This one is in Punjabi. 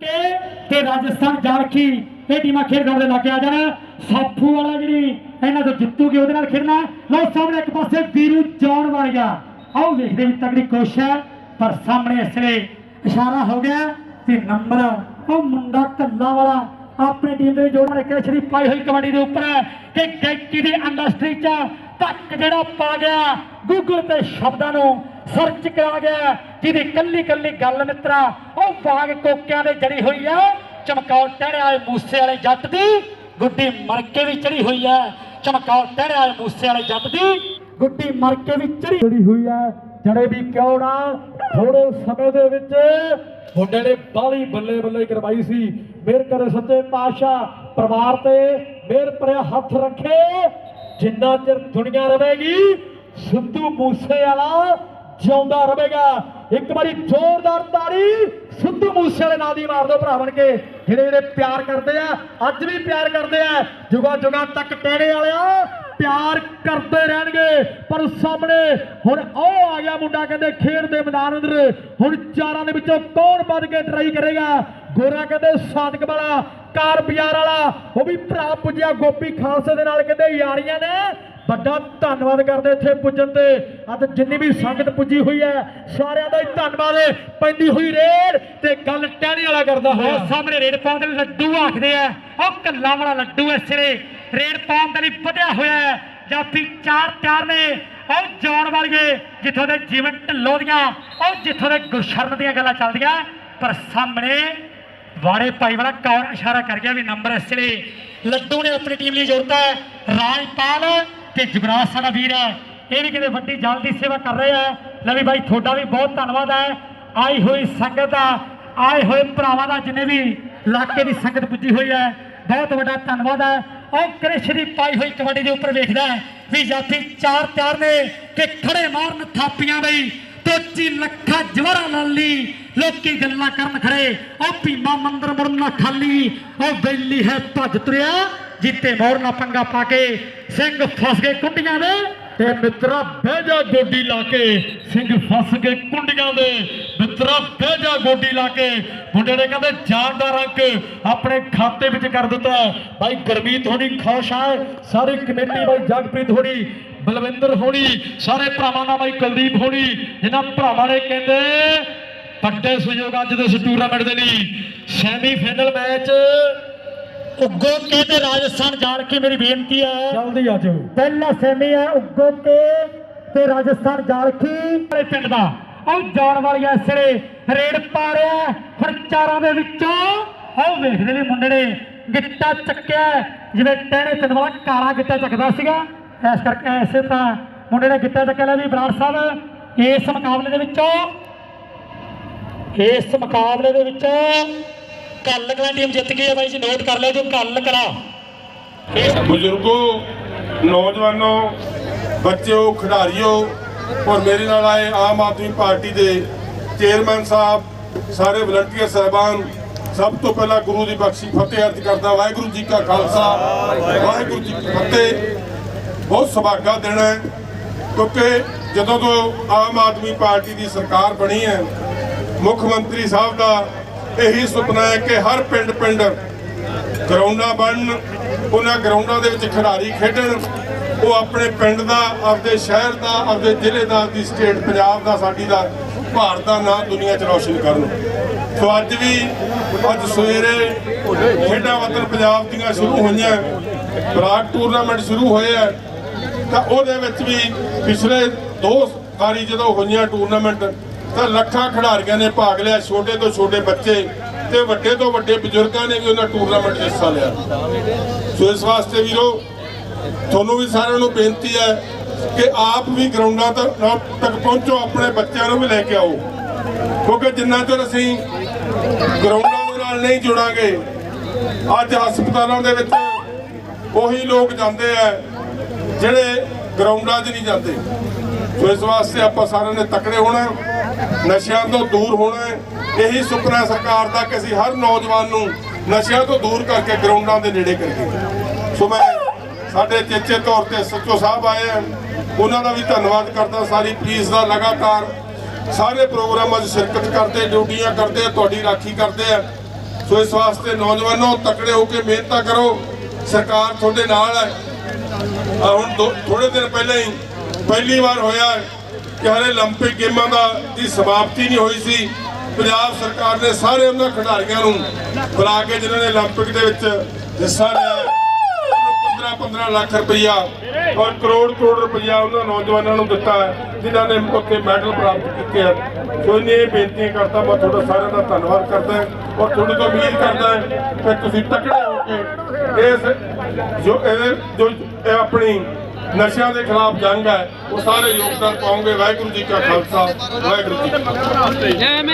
ਤੇ ਰਾਜਸਥਾਨ ਜਾਰਖੀ, ਇਹ ਟੀਮਾਂ ਖੇਡ ਕਰਦੇ ਲੱਗੇ ਆ ਜਾਣ। ਸਾਫੂ ਵਾਲਾ ਜਿਹੜੀ ਇਹਨਾਂ ਤੋਂ ਜਿੱਤੂਗੀ, ਉਹਦੇ ਨਾਲ ਖੇਡਣਾ। ਲਓ, ਸਾਹਮਣੇ ਇੱਕ ਪਾਸੇ ਵੀਰੂ ਜੌਨ ਵਾਲੀਆ ਆਓ, ਵੇਖਦੇ ਵੀ ਤਗੜੀ ਕੋਸ਼ਿਸ਼ ਹੈ, ਪਰ ਸਾਹਮਣੇ ਇਸ ਇਸ਼ਾਰਾ ਹੋ ਗਿਆ ਤੇ ਨੰਬਰ ਉਹ ਮੁੰਡਾ ਕੱਲਾ ਵਾਲਾ ਆਪਣੀ ਟੀਮ ਦੇ ਜੋੜਨ ਇੱਕ ਸ਼ਰੀ ਪਾਈ ਹੋਈ ਕਬੱਡੀ ਦੇ ਉੱਪਰ ਕਿ ਗਾਇਕੀ ਦੀ ਇੰਡਸਟਰੀ 'ਚ ਤੱਕ ਜਿਹੜਾ ਪਾ ਗਿਆ ਗੂਗਲ ਤੇ ਸ਼ਬਦਾਂ ਨੂੰ ਸਰਚ ਕਰਾ ਗਿਆ। ਜਿਹਦੀ ਕੱਲੀ ਕੱਲੀ ਗੱਲ ਮਿੱਤਰਾ, ਉਹ ਬਾਗ ਕੋਕਿਆਂ ਦੇ ਜੜੀ ਹੋਈ ਆ। ਚਮਕੌਰ ਟਹਿਣੇ ਵਾਲੇ ਮੂਸੇ ਵਾਲੇ ਜੱਟ ਦੀ, ਗੁੱਡੀ ਮਰ ਕੇ ਵੀ ਚੜੀ ਹੋਈ ਆ। ਚਮਕੌਰ ਟਹਿਣੇ ਵਾਲੇ ਮੂਸੇ ਵਾਲੇ ਜੱਟ ਦੀ, ਗੁੱਡੀ ਮਰ ਕੇ ਵੀ ਚੜੀ ਹੋਈ ਹੈ ਜੜੇ ਵੀ ਕਿਉਂ ਨਾ? ਥੋੜੇ ਸਮੇਂ ਦੇ ਵਿੱਚ ਮੁੰਡੇ ਨੇ ਬਾਲੀ ਬੱਲੇ ਬੱਲੇ ਕਰਵਾਈ ਸੀ। ਮਿਹਰ ਕਰੇ ਸੱਚੇ ਪਾਤਸ਼ਾਹ, ਪਰਿਵਾਰ ਤੇ ਮਿਹਰ ਭਰਿਆ ਹੱਥ ਰੱਖੇ। ਜਿੰਨਾ ਚਿਰ ਦੁਨੀਆ ਰਹੇਗੀ, ਸਿੱਧੂ ਮੂਸੇ ਵਾਲਾ ਜਿਉਂਦਾ ਰਹੇਗਾ। ਇੱਕ ਵਾਰੀ ਜ਼ੋਰਦਾਰ ਤਾੜੀ, ਸਿੱਧੂ ਮੂਸੇ ਵਾਲੇ ਨਾਂ ਦੀ ਮਾਰ ਦਿਓ ਭਰਾ ਬਣ ਕੇ। ਜਿਹੜੇ ਜਿਹੜੇ ਪਿਆਰ ਕਰਦੇ ਆ, ਅੱਜ ਵੀ ਪਿਆਰ ਕਰਦੇ ਆ, ਜੁਗਾ ਜੁਗਾ ਤੱਕ ਟੇੜੇ ਵਾਲਿਆ, ਪਿਆਰ ਕਰਦੇ ਰਹਿਣਗੇ। ਪਰ ਸਾਹਮਣੇ ਹੁਣ ਉਹ ਆ ਗਿਆ ਮੁੰਡਾ, ਕਹਿੰਦੇ ਖੇਡ ਦੇ ਮੈਦਾਨ ਅੰਦਰ। ਹੁਣ ਚਾਰਾਂ ਦੇ ਵਿੱਚੋਂ ਕੌਣ ਵੱਧ ਕੇ ਟਰਾਈ ਕਰੇਗਾ? ਗੋਰਾ ਕਹਿੰਦੇ ਸਾਦਕ ਵਾਲਾ ਕਾਰ ਬਾਜ਼ਾਰ ਵਾਲਾ। ਉਹ ਵੀ ਭਰਾ ਪੁੱਜਿਆ, ਗੋਪੀ ਖਾਲਸੇ ਦੇ ਨਾਲ ਕਹਿੰਦੇ ਯਾਰੀਆਂ ਨੇ। ਵੱਡਾ ਧੰਨਵਾਦ ਕਰਦੇ ਇੱਥੇ ਪੁੱਜਣ ਤੇ। ਅੱਜ ਜਿੰਨੀ ਵੀ ਸੰਗਤ ਪੁੱਜੀ ਹੋਈ ਹੈ, ਸਾਰਿਆਂ ਦਾ ਹੀ ਧੰਨਵਾਦ ਹੈ ਪੈਂਦੀ ਹੋਈ ਰੇਡ ਤੇ ਗੱਲ ਟਹਿਣੇ ਵਾਲਾ ਕਰਦਾ ਉਹ ਸਾਹਮਣੇ ਰੇਡ ਪਾਉਣ ਲੱਡੂ ਆਖਦੇ ਆ। ਉਹ ਕੱਲਾ ਵਾਲਾ ਲੱਡੂ ਇਸ ਵੇਲੇ। ਰੇਡ ਪਾਉਣ ਦੇ ਲਈ ਵਧਿਆ ਹੋਇਆ ਹੈ ਜਾਫੀ ਚਾਰ ਤਿਆਰ ਨੇ। ਉਹ ਜੌਨ ਵਾਲੀਏ, ਜਿੱਥੋਂ ਦੇ ਜੀਵਨ ਢਿੱਲੋਂ ਦੀਆਂ, ਉਹ ਜਿੱਥੋਂ ਦੇ ਗੁਰਸ਼ਰਨ ਦੀਆਂ ਗੱਲਾਂ ਚੱਲਦੀਆਂ। ਪਰ ਸਾਹਮਣੇ ਵਾੜੇ ਭਾਈ ਵਾਲਾ ਕੌਰ ਇਸ਼ਾਰਾ ਕਰ ਗਿਆ ਵੀ ਨੰਬਰ ਇਸ ਵੇਲੇ। ਲੱਡੂ ਨੇ ਆਪਣੀ ਟੀਮ ਲਈ ਜੋੜਤਾ ਹੈ। ਰਾਜਪਾਲ ਤੇ ਜੁਗਰਾਜ ਸਾਡਾ ਵੀਰ ਹੈ, ਇਹ ਵੀ ਕਿਤੇ ਵੱਡੀ ਜਲ ਦੀ ਸੇਵਾ ਕਰ ਰਹੇ ਆ ਲਵੀ ਬਾਈ, ਤੁਹਾਡਾ ਵੀ ਬਹੁਤ ਧੰਨਵਾਦ ਹੈ। ਆਈ ਹੋਈ ਸੰਗਤ ਦਾ, ਆਏ ਹੋਏ ਭਰਾਵਾਂ ਦਾ ਜਿੰਨੇ ਵੀ ਇਲਾਕੇ ਦੀ ਸੰਗਤ ਪੁੱਜੀ ਹੋਈ ਹੈ, ਬਹੁਤ ਵੱਡਾ ਧੰਨਵਾਦ ਹੈ। ਉਹ ਕ੍ਰਿਸ਼ ਪਾਈ ਹੋਈ ਕਬੱਡੀ ਦੇ ਉੱਪਰ ਵੇਖਦਾ ਵੀ ਜਾਤੀ ਚਾਰ ਤਿਆਰ ਨੇ ਕਿ ਖੜੇ ਮਾਰਨ ਥਾਪੀਆਂ ਬਈ। ਤੋਚੀ ਲੱਖਾ ਜਵਰਾ ਲਾਲੀ ਲੋਕੀ ਗੱਲਾਂ ਕਰਨ ਖੜੇ। ਉਹ ਭੀਮਾ ਮੰਦਰ ਮੁਰਨਾ ਖਾਲੀ ਉਹ ਬੈਲੀ ਹੈ ਭੱਜ ਤੁਰਿਆ। ਜਿੱਤੇ ਮੋਰ ਨਾ ਪੰਗਾ ਪਾ ਕੇ ਸਿੰਘ ਫਸ ਗਏ ਕੁੰਡੀਆਂ ਦੇ। ਤੇ ਮਿੱਤਰਾ ਬਹਿ ਜਾ ਗੋਡੀ ਲਾ ਕੇ। ਸਿੰਘ ਫਸ ਗਏ ਕੁੰਡੀਆਂ ਦੇ। ਮਿੱਤਰਾ ਬਹਿ ਜਾ ਗੋਡੀ ਲਾ ਕੇ। ਮੁੰਡੇ ਨੇ ਕਹਿੰਦੇ ਜਾਨ ਦਾ ਰੰਗ ਆਪਣੇ ਖਾਤੇ ਵਿੱਚ ਕਰ ਦਿੱਤਾ। ਬਾਈ ਗਰਮੀਤ ਹੋਣੀ ਖੁਸ਼ ਆ। ਸਾਰੀ ਕਮੇਟੀ ਬਾਈ ਜਗਪ੍ਰੀਤ ਹੋਣੀ, ਬਲਵਿੰਦਰ ਹੋਣੀ, ਸਾਰੇ ਭਰਾਵਾਂ ਦਾ ਬਾਈ ਕੁਲਦੀਪ ਹੋਣੀ। ਇਹਨਾਂ ਭਰਾਵਾਂ ਨੇ ਕਹਿੰਦੇ, ਵੱਡੇ ਸਹਿਯੋਗ ਅੱਜ ਦੇ ਇਸ ਟੂਰਨਾਮੈਂਟ ਦੇ ਲਈ। ਸੈਮੀ ਫਾਈਨਲ ਮੈਚ ਉੱਗੋ ਕੇ ਤੇ ਰਾਜਸਥਾਨ ਜਾਣ ਕੇ ਮੇਰੀ ਬੇਨਤੀ ਹੈ। ਜਲਦੀ ਆ ਜਾਓ। ਪਹਿਲਾ ਸੈਮੀ ਹੈ ਉੱਗੋ ਕੇ ਤੇ ਰਾਜਸਥਾਨ ਜਾਲਖੀ ਵਾਲੇ ਪਿੰਡ ਦਾ। ਉਹ ਜਾਣ ਵਾਲੀ ਸਿਰੇ ਰੇਡ ਪਾ ਰਿਹਾ ਹੁਣ ਚਾਰਾਂ ਦੇ ਵਿੱਚੋਂ ਉਹ ਵੇਖਦੇ ਵੀ ਮੁੰਡੇ ਨੇ ਗਿੱਟਾ ਚੱਕਿਆ ਜਿਵੇਂ ਟਹਿਣੇ ਤਿੰਨ ਵਾਲਾ ਕਾਲਾ ਗਿੱਟਾ ਚੱਕਦਾ ਸੀਗਾ। ਇਸ ਕਰਕੇ ਐਸੇ ਤਾਂ ਮੁੰਡੇ ਨੇ ਗਿੱਟਾ ਚੱਕਿਆ ਲੈ ਵੀ ਬਰਾੜ ਸਾਹਿਬ ਇਸ ਮੁਕਾਬਲੇ ਦੇ ਵਿੱਚੋਂ ਇਸ ਮੁਕਾਬਲੇ ਦੇ ਵਿੱਚੋਂ ਕੱਲ ਕਲਾ ਟੀਮ ਜਿੱਤ ਗਈ ਹੈ ਬਾਈ ਜੀ ਨੋਟ ਕਰ ਲਿਓ ਜੋ ਕੱਲ ਕਲਾ ਬਜ਼ੁਰਗੋ, ਨੌਜਵਾਨੋ, ਬੱਚਿਓ, ਖਿਡਾਰੀਓ, ਔਰ ਮੇਰੇ ਨਾਲ ਆਏ ਆਮ ਆਦਮੀ ਪਾਰਟੀ ਦੇ ਚੇਅਰਮੈਨ ਸਾਹਿਬ, ਸਾਰੇ ਵਲੰਟੀਅਰ ਸਹਿਬਾਨ, ਸਭ ਤੋਂ ਪਹਿਲਾਂ ਗੁਰੂ ਦੀ ਬਖਸ਼ੀ ਫਤਿਹ ਅਰਜ਼ ਕਰਦਾ, ਵਾਹਿਗੁਰੂ ਜੀ ਕਾ ਖਾਲਸਾ, ਵਾਹਿਗੁਰੂ ਜੀ ਕੀ ਫਤਿਹ। ਬਹੁਤ ਸੁਭਾਗਾ ਦੇਣਾ ਹੈ, ਕਿਉਂਕਿ ਜਦੋਂ ਤੋਂ ਆਮ ਆਦਮੀ ਪਾਰਟੀ ਦੀ ਸਰਕਾਰ ਬਣੀ ਹੈ, ਮੁੱਖ ਮੰਤਰੀ ਸਾਹਿਬ ਦਾ ਇਹੀ ਸੁਪਨਾ ਹੈ ਕਿ ਹਰ ਪਿੰਡ ਪਿੰਡ ਗਰਾਊਂਡਾਂ ਬਣਨ, ਉਹਨਾਂ ਗਰਾਊਂਡਾਂ ਦੇ ਵਿੱਚ ਖਿਡਾਰੀ ਖੇਡਣ, ਉਹ ਆਪਣੇ ਪਿੰਡ ਦਾ, ਆਪਦੇ ਸ਼ਹਿਰ ਦਾ, ਆਪਦੇ ਜ਼ਿਲ੍ਹੇ ਦਾ, ਆਪਦੀ ਸਟੇਟ ਪੰਜਾਬ ਦਾ, ਸਾਡੀ ਦਾ, ਭਾਰਤ ਦਾ ਨਾਂ ਦੁਨੀਆ 'ਚ ਰੌਸ਼ਨ ਕਰਨ। ਸੋ ਅੱਜ ਵੀ ਅੱਜ ਸਵੇਰੇ ਖੇਡਾਂ ਵਤਨ ਪੰਜਾਬ ਦੀਆਂ ਸ਼ੁਰੂ ਹੋਈਆਂ ਬਰਾਕ ਟੂਰਨਾਮੈਂਟ ਸ਼ੁਰੂ ਹੋਏ ਆ, ਤਾਂ ਉਹਦੇ ਵਿੱਚ ਵੀ ਪਿਛਲੇ ਦੋ ਵਾਰੀ ਜਦੋਂ ਹੋਈਆਂ ਟੂਰਨਾਮੈਂਟ ਤਾਂ ਲੱਖਾਂ ਖਿਡਾਰੀਆਂ ਨੇ ਭਾਗ ਲਿਆ, ਛੋਟੇ ਤੋਂ ਛੋਟੇ ਬੱਚੇ ਤੇ ਵੱਡੇ ਤੋਂ ਵੱਡੇ ਬਜ਼ੁਰਗਾਂ ਨੇ ਵੀ ਉਹਨਾਂ ਟੂਰਨਾਮੈਂਟ 'ਚ ਹਿੱਸਾ ਲਿਆ। ਸੋ ਇਸ ਵਾਸਤੇ ਵੀਰੋ, ਤੁਹਾਨੂੰ ਵੀ ਸਾਰਿਆਂ ਨੂੰ ਬੇਨਤੀ ਹੈ ਕਿ ਆਪ ਵੀ ਗਰਾਊਂਡਾਂ ਤੱਕ ਤੱਕ ਪਹੁੰਚੋ, ਆਪਣੇ ਬੱਚਿਆਂ ਨੂੰ ਵੀ ਲੈ ਕੇ ਆਓ। ਕਿਉਂਕਿ ਜਿੰਨਾ ਚਿਰ ਅਸੀਂ ਗਰਾਊਂਡਾਂ ਦੇ ਨਾਲ ਨਹੀਂ ਜੁੜਾਂਗੇ, ਅੱਜ ਹਸਪਤਾਲਾਂ ਦੇ ਵਿੱਚ ਉਹੀ ਲੋਕ ਜਾਂਦੇ ਆ ਜਿਹੜੇ ਗਰਾਊਂਡਾਂ 'ਚ ਨਹੀਂ ਜਾਂਦੇ। ਸੋ ਇਸ ਵਾਸਤੇ ਆਪਾਂ ਸਾਰਿਆਂ ਨੇ ਤਕੜੇ ਹੋਣਾ। ਨਸ਼ਿਆਂ ਤੋਂ ਦੂਰ ਹੋਣਾ ਇਹੀ ਸੁਪਨਾ ਸਰਕਾਰ ਦਾ ਕਿ ਅਸੀਂ ਹਰ ਨੌਜਵਾਨ ਨੂੰ ਨਸ਼ਿਆਂ ਤੋਂ ਦੂਰ ਕਰਕੇ ਗਰਾਊਂਡਾਂ ਦੇ ਨੇੜੇ ਕਰੀਏ। ਸੋ ਮੈਂ ਸਾਡੇ ਚੇਚੇ ਤੌਰ ਤੇ ਸੱਚੋ ਸਾਹਿਬ ਆਏ ਆ। ਉਹਨਾਂ ਦਾ ਵੀ ਧੰਨਵਾਦ ਕਰਦਾ ਸਾਰੀ ਪੁਲਿਸ ਦਾ ਲਗਾਤਾਰ। ਸਾਰੇ ਪ੍ਰੋਗਰਾਮਾਂ 'ਚ ਸ਼ਿਰਕਤ ਕਰਦੇ, ਡਿਊਟੀਆਂ ਕਰਦੇ ਆ ਤੁਹਾਡੀ ਰਾਖੀ ਕਰਦੇ ਆ। ਸੋ ਇਸ ਵਾਸਤੇ ਨੌਜਵਾਨੋ, ਤਕੜੇ ਹੋ ਕੇ ਮਿਹਨਤਾਂ ਕਰੋ। ਸਰਕਾਰ ਤੁਹਾਡੇ ਨਾਲ ਹੈ। ਹੁਣ ਥੋੜੇ ਦਿਨ ਪਹਿਲਾਂ ਹੀ ਪਹਿਲੀ ਵਾਰ ਹੋਇਆ ਕਿ ਹਰੇ 올림픽 ਗੇਮਾਂ ਦਾ ਦੀ ਸਮਾਪਤੀ ਨਹੀਂ ਹੋਈ ਸੀ ਪੰਜਾਬ ਸਰਕਾਰ ਨੇ ਸਾਰੇ ਉਹਨਾਂ ਖਿਡਾਰੀਆਂ ਨੂੰ ਬੁਲਾ ਕੇ ਜਿਨ੍ਹਾਂ ਨੇ 올림픽 ਦੇ ਵਿੱਚ ਹਿੱਸਾ ਲਿਆ 15 15 ਲੱਖ ਰੁਪਈਆ ਔਰ ਕਰੋੜ ਕਰੋੜ ਰੁਪਈਆ ਉਹਨਾਂ ਨੌਜਵਾਨਾਂ ਨੂੰ ਦਿੱਤਾ ਹੈ ਜਿਨ੍ਹਾਂ ਨੇ ਉੱਥੇ ਮੈਡਲ ਪ੍ਰਾਪਤ ਕੀਤੇ ਹਨ ਸੋ ਇਹਨੇ ਇਹ ਬੇਨਤੀ ਕਰਦਾ ਮੈਂ ਤੁਹਾਡਾ ਸਾਰਿਆਂ ਦਾ ਧੰਨਵਾਦ ਕਰਦਾ ਹਾਂ ਔਰ ਤੁਹਾਡੇ ਤੋਂ ਉਮੀਦ ਕਰਦਾ ਹਾਂ ਕਿ ਤੁਸੀਂ ਤਕੜੇ ਹੋ ਕੇ ਇਸ ਜੋ ਇਹ ਜੋ ਇਹ ਆਪਣੀ ਨਸ਼ਿਆਂ ਦੇ ਖਿਲਾਫ ਜੰਗ ਹੈ, ਉਹ ਸਾਰੇ ਯੋਗਦਾਨ ਪਾਉਂਗੇ। ਵਾਹਿਗੁਰੂ ਜੀ ਕਾ ਖਾਲਸਾ, ਵਾਹਿਗੁਰੂ ਜੀ ਕੀ ਫਤਿਹ।